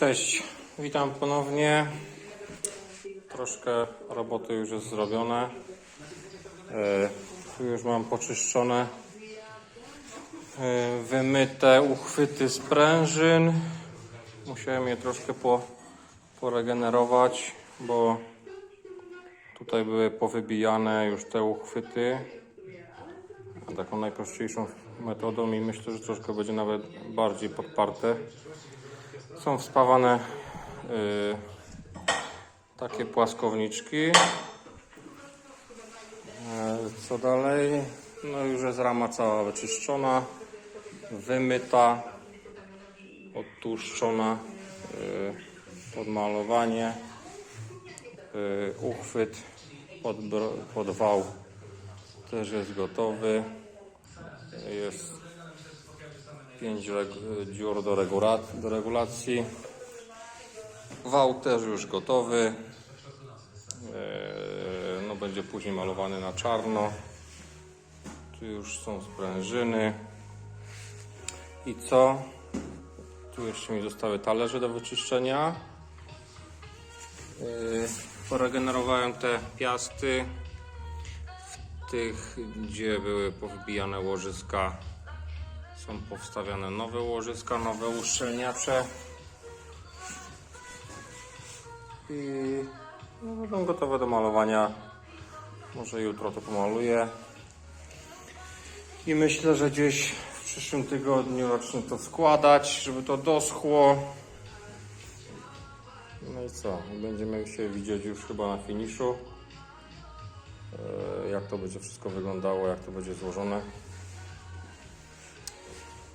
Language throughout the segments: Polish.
Cześć, witam ponownie. Troszkę roboty już jest zrobione. E, Tu już mam poczyszczone, e, wymyte uchwyty sprężyn. Musiałem je troszkę po, poregenerować, bo tutaj były powybijane już te uchwyty. A taką najprostszą metodą i myślę, że troszkę będzie nawet bardziej podparte. Są wspawane y, takie płaskowniczki. E, Co dalej? No już jest rama cała wyczyszczona, wymyta, odtłuszczona, y, podmalowanie, y, uchwyt pod, pod wał też jest gotowy. Jest 5 reg- dziur do, do regulacji. Wał też już gotowy. Eee, No będzie później malowany na czarno. Tu już są sprężyny. I co? Tu jeszcze mi zostały talerze do wyczyszczenia. Eee, Poregenerowałem te piasty. W tych, gdzie były powybijane łożyska, są powstawiane nowe łożyska, nowe uszczelniacze. I no, będą gotowe do malowania. Może jutro to pomaluję. I myślę, że gdzieś w przyszłym tygodniu zacznę to składać, żeby to doschło. No i co? Będziemy się widzieć już chyba na finiszu. E, Jak to będzie wszystko wyglądało, jak to będzie złożone.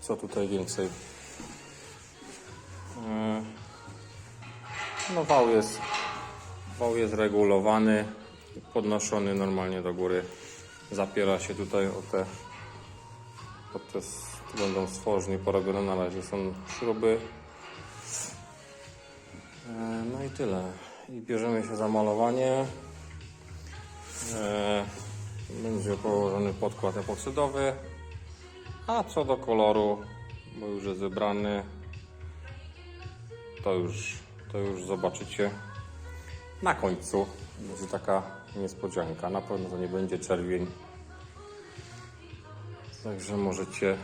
Co tutaj więcej? E, No wał jest, wał jest regulowany, podnoszony normalnie do góry. Zapiera się tutaj o te, o te będą stworznie porobione na razie są śruby. E, No i tyle. I bierzemy się za malowanie. E, Będzie położony podkład epoksydowany. A co do koloru, bo już jest wybrany, to już, to już zobaczycie na końcu. Będzie taka niespodzianka. Na pewno to nie będzie czerwień. Także możecie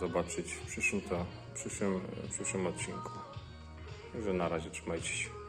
zobaczyć w przyszłym, to, w przyszłym, w przyszłym odcinku. Także na razie trzymajcie się.